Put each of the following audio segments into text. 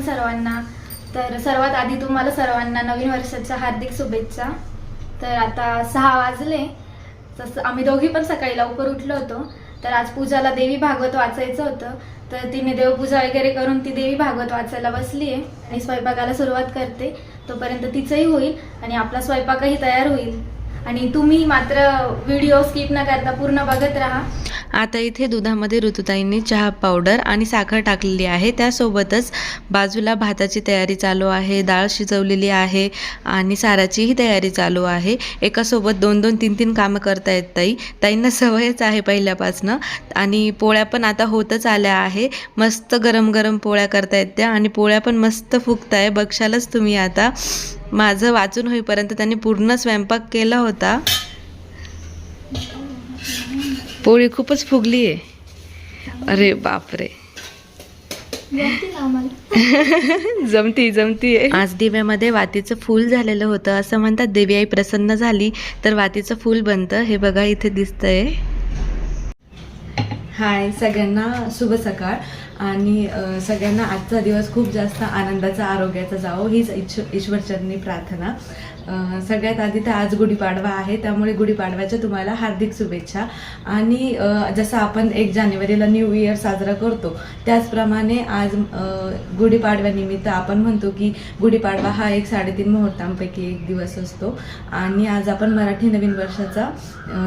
सर्वांना तर सर्वात आधी तुम्हाला सर्वांना नवीन वर्षाच्या हार्दिक शुभेच्छा. तर आता सहा वाजले. तसं आम्ही दोघी पण सकाळी लवकर उठलो होतो. तर आज पूजाला देवी भागवत वाचायचं होतं. तर तिने देवपूजा वगैरे करून ती देवी भागवत वाचायला बसली आहे आणि स्वयंपाकाला सुरुवात करते. तोपर्यंत तिचंही होईल आणि आपला स्वयंपाकही तयार होईल. आणि तुम्ही मात्र व्हिडिओ स्किप न करता पूर्ण बघत राहा. आता इथे दुधामध्ये ऋतुताईंनी चहा पावडर आणि साखर टाकलेली आहे. त्यासोबतच बाजूला भाताची तयारी चालू आहे डाळ शिजवलेली आहे आणि साराचीही तयारी चालू आहे. एकासोबत दोन दोन तीन तीन कामं करता येत ताई. ताईंना सवयच आहे पहिल्यापासनं आणि पोळ्या पण आता होतच आल्या आहे. मस्त गरम गरम पोळ्या करतायत त्या आणि पोळ्या पण मस्त फुगताय. बघशालच तुम्ही आता. माझं वाचून होईपर्यंत त्यांनी पूर्ण स्वयंपाक केला होता. पोळी खूपच फुगली आहे. अरे बापरे. जमती जमती आज दिव्यामध्ये वातीचं फूल झालेलं होतं. असं म्हणतात देवी आई प्रसन्न झाली तर वातीचं फूल बनतं. हे बघा इथे दिसतंय. हाय सगळ्यांना शुभ सकाळ. आणि सगळ्यांना आजचा दिवस खूप जास्त आनंदाचा आरोग्याचा जावो हीच इच्छ ईश्वरचरणी प्रार्थना. सगळ्यात आधी तर आज गुढीपाडवा आहे त्यामुळे गुढीपाडव्याच्या तुम्हाला हार्दिक शुभेच्छा. आणि जसं आपण एक जानेवारीला न्यू इयर साजरा करतो त्याचप्रमाणे आज गुढीपाडव्यानिमित्त आपण म्हणतो की गुढीपाडवा हा एक साडेतीन मुहूर्तांपैकी एक दिवस असतो. आणि आज आपण मराठी नवीन वर्षाचा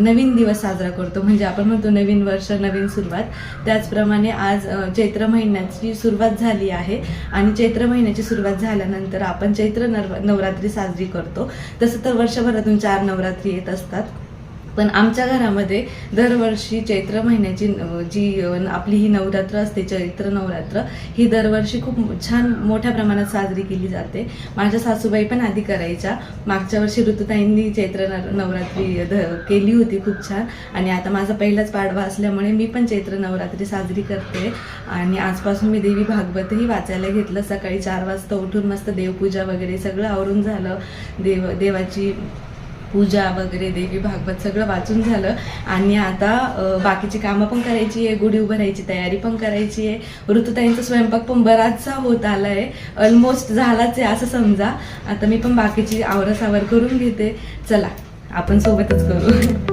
नवीन दिवस साजरा करतो. म्हणजे आपण म्हणतो नवीन वर्ष नवीन सुरुवात. त्याचप्रमाणे आज अ, चैत्र महिन्याची सुरुवात झाली आहे. आणि चैत्र महिन्याची सुरुवात झाल्यानंतर आपण चैत्र नव नवरात्री साजरी करतो. तसं तर वर्षभरातून चार नवरात्री येत असतात. पण आमच्या घरामध्ये दरवर्षी चैत्र महिन्याची जी आपली ही नवरात्र असते चैत्र नवरात्र ही दरवर्षी खूप छान मोठ्या प्रमाणात साजरी केली जाते. माझ्या सासूबाई पण आधी करायच्या. मागच्या वर्षी ऋतुताईंनी चैत्र न- नवरात्री ध- केली होती खूप छान. आणि आता माझा पहिलाच पाडवा असल्यामुळे मी पण चैत्र नवरात्री साजरी करते. आणि आजपासून मी देवी भागवतही वाचायला घेतलं. सकाळी चार वाजता उठून मस्त देवपूजा वगैरे सगळं आवरून झालं. देव देवाची पूजा वगैरे देवी भागवत सगळं वाचून झालं. आणि आता बाकीची कामं पण करायची आहे. गुढी उभारायची तयारी पण करायची आहे. ऋतुताईंचा स्वयंपाक पण बराचसा होत आला आहे ऑलमोस्ट झालाच आहे असं समजा. आता मी पण बाकीची आवरसावर करून घेते. चला आपण सोबतच करू.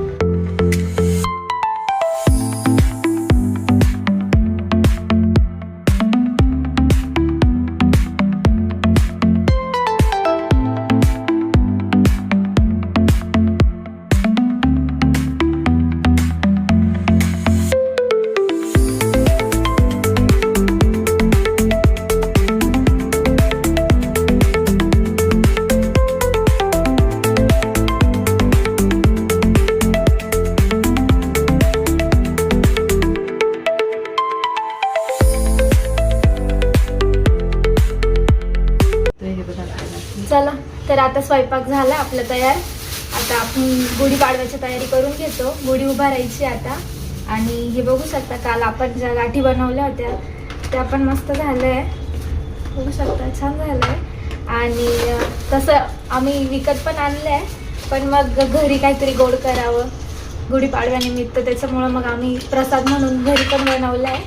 आता स्वयंपाक झाला आपला तयार. आता आपण गुढीपाडव्याची तयारी करून घेतो. गुढी उभारायची आता. आणि हे बघू शकता काल आपण ज्या गाठी बनवल्या होत्या त्या पण मस्त झालंय बघू शकता छान झालंय. आणि तसं आम्ही विकत पण आणलं आहे पण मग घरी काहीतरी गोड करावं. गुढीपाडव्यानिमित्त त्याच्यामुळं मग आम्ही प्रसाद म्हणून घरी पण बनवलाय.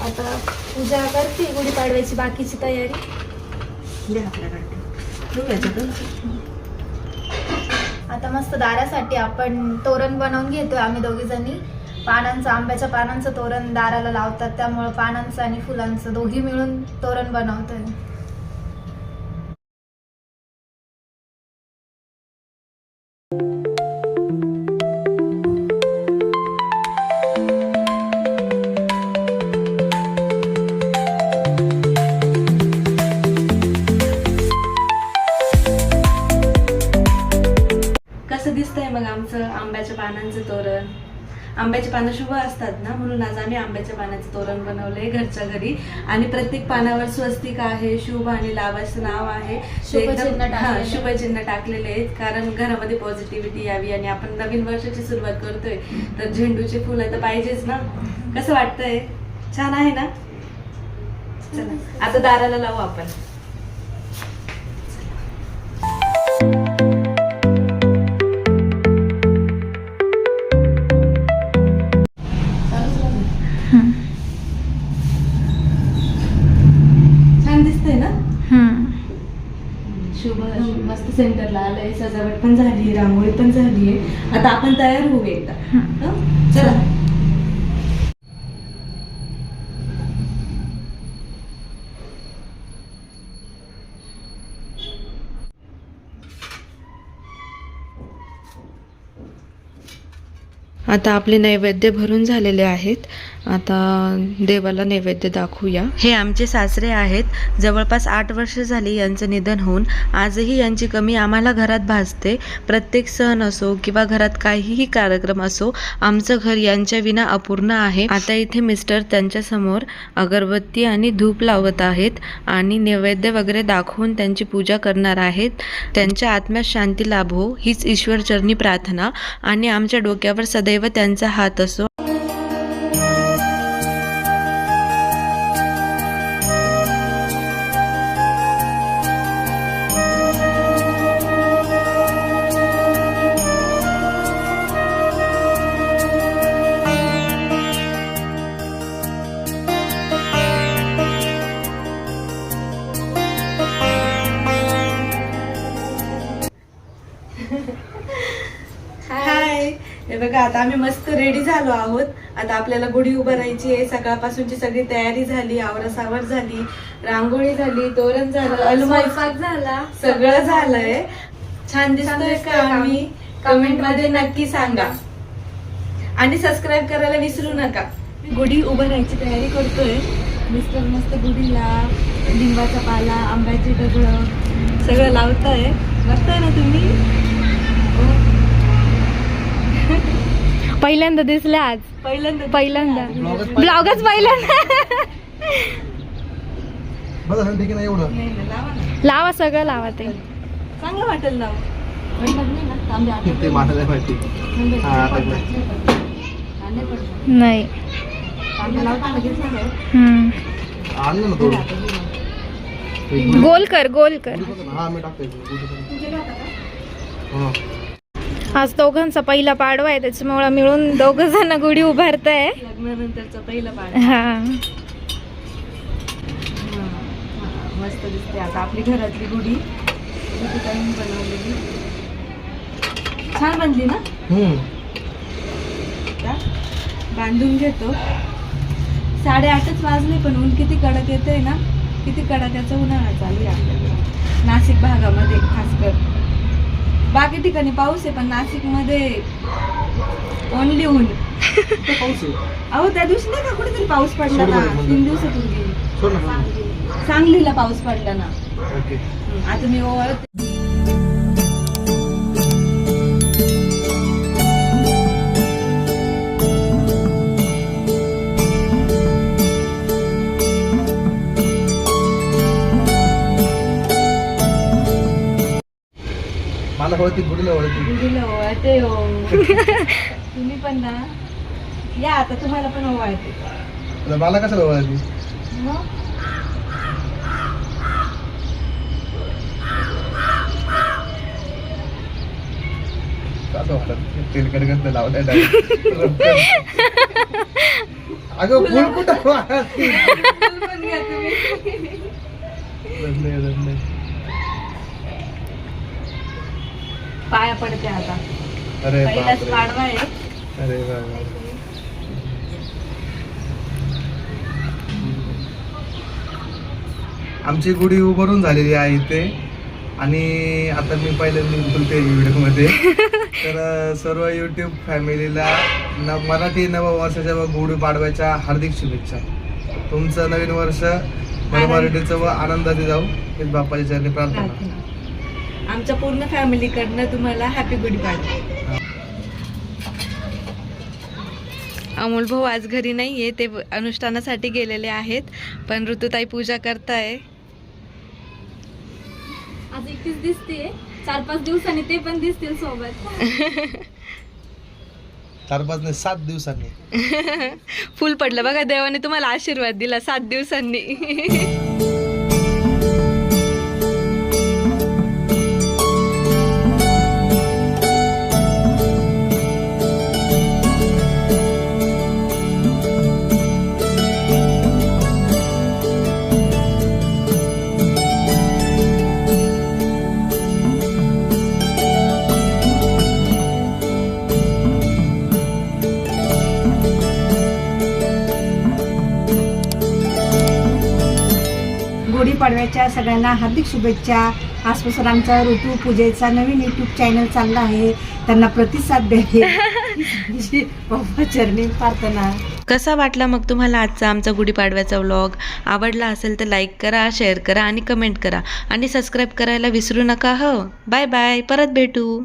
आता पूजा करते गुढीपाडव्याची बाकीची तयारी. आता मस्त दारासाठी आपण तोरण बनवून घेतोय आम्ही दोघी जणी. पानांचं आंब्याच्या पानांचं तोरण दाराला लावतात त्यामुळं पानांचं आणि फुलांचं दोघी मिळून तोरण बनवतोय. आंब्याची पानं शुभ असतात ना? म्हणून आज आम्ही आंब्याच्या पानाचं तोरण बनवलंय घरच्या घरी. आणि प्रत्येक पानावर स्वस्तिक आहे शुभ आणि लाभाचं नाव आहे. शुभचिन्ह टाकलेले आहेत. कारण घरामध्ये पॉझिटिव्हिटी यावी आणि आपण नवीन वर्षाची सुरुवात करतोय. तर झेंडूचे फुलं तर पाहिजेच ना? कसं वाटतंय? छान आहे ना? चला आता दाराला लावू आपण. सजावट पण झाली रांगोळी पण झाली आहे. आता आपण तयार होऊ एकदा? चला. आता आपले नैवेद्य भरून झालेले आहेत. आता देवाला नैवेद्य दाखवूया. हे आमचे सासरे आहेत. जवळपास आठ वर्ष झाली यांचं निधन होऊन आजही यांची कमी आम्हाला घरात भासते. प्रत्येक सण असो किंवा घरात काहीही कार्यक्रम असो आमचं घर यांच्या विना अपूर्ण आहे. आता इथे मिस्टर त्यांच्यासमोर अगरबत्ती आणि धूप लावत आहेत आणि नैवेद्य वगैरे दाखवून त्यांची पूजा करणार आहेत. त्यांच्या आत्म्यात शांती लाभो. हीच ईश्वरचरणी प्रार्थना आणि आमच्या डोक्यावर सदैव त्यांचा हात असो. बघा आता आम्ही मस्त रेडी झालो आहोत. आता आपल्याला गुढी उभारायची आहे. सकाळपासूनची सगळी तयारी झाली आवरासावर झाली रांगोळी झाली तोरण झालं अलमारी स्वयंपाक झाला. सगळं झालंय. छान दिसतोय का आम्ही? कमेंटमध्ये नक्की सांगा. आणि सबस्क्राईब करायला विसरू नका. गुढी उभारायची तयारी करतोय. मिस्टर मस्त गुढीला लिंबाचा पाला आंब्याची दगड सगळं लावताय. बघताय ना तुम्ही? पहिल्यांदा दिसले आज. पहिल्यांदा पहिल्यांदा. ब्लॉगच पहिल्यांदा. नाही लावा सगळं लावा ते. चांगलं वाटेल नाही हा नाही ना एक गोल कर गोल कर. आज दोघांचा पहिला पाडवा आहे त्याच्यामुळे मिळून दोघ जण गुढी उभारताय. लग्नानंतरचा पहिला पाड हा. मस्त दिसते आता आपली घरातली गुढी. बनवलेली. छान बनली ना. आता बांधून घेतो. साडेआठच वाजले पण ऊन किती कडक येतंय ना? किती कडाक्याचा उन्हाळा चालू आहे आपल्याकडे. नाशिक भागामध्ये खास कर बाकी ठिकाणी पाऊस आहे पण नाशिकमध्ये ओनली ऊन पाऊस आहे? अहो त्या दिवशी नाही का कुठेतरी पाऊस पडला ना? सोडलं, तीन दिवसापूर्वी सोड ना सोड सांगलीला पाऊस पडला ना. ओके. आता मी ओवाळते मला ओळखी गुढीला ओळखी. गुढीला ओवाळते हो. तुम्ही पण ना या आता तुम्हाला पण ओवाळते आता मला कशाला ओळखली मग? असं वाटत? तेल कडकत लावलाय direct. अगं फुल कुठं? पण घ्या तुम्ही. पाया पडते आता. अरे पहिलाच बापरे. पाडवा आहे. अरे बाबा आमची गुढी उभारून झालेली आहे इथे. आणि आता मी पहिल्यांदा बोलते व्हिडिओमध्ये. तर सर्व युट्यूब फॅमिलीला न मराठी नववर्षाच्या व गुढी पाडव्याच्या हार्दिक शुभेच्छा. तुमचं नवीन वर्ष मराठीचं व आनंदाने जाऊ. हेच बाप्पाच्या चरणी प्रार्थना. आमच्या पूर्ण फॅमिलीकडनं तुम्हाला हॅपी गुडी पाडवा अमोल भाऊ आज घरी नाहीये ते अनुष्ठानासाठी गेलेले आहेत पण ऋतुताई पूजा करताय. आज एकटीच दिसते चार पाच दिवसांनी ते पण दिसतील सोबत. चार पाच नाही सात दिवसांनी. फुल पडलं बघा देवाने तुम्हाला आशीर्वाद दिला सात दिवसांनी. पाडव्याच्या सगळ्यांना हार्दिक शुभेच्छा. आजपासून आमचा ऋतू पूजेचा नवीन यूट्यूब चॅनल चालला आहे. त्यांना प्रतिसाद द्यावे चरणी प्रार्थना. कसा वाटला मग तुम्हाला आजचा आमचा गुढीपाडव्याचा व्लॉग आवडला असेल तर लाईक करा शेअर करा आणि कमेंट करा. आणि सबस्क्राईब करायला विसरू नका हो? बाय बाय परत भेटू.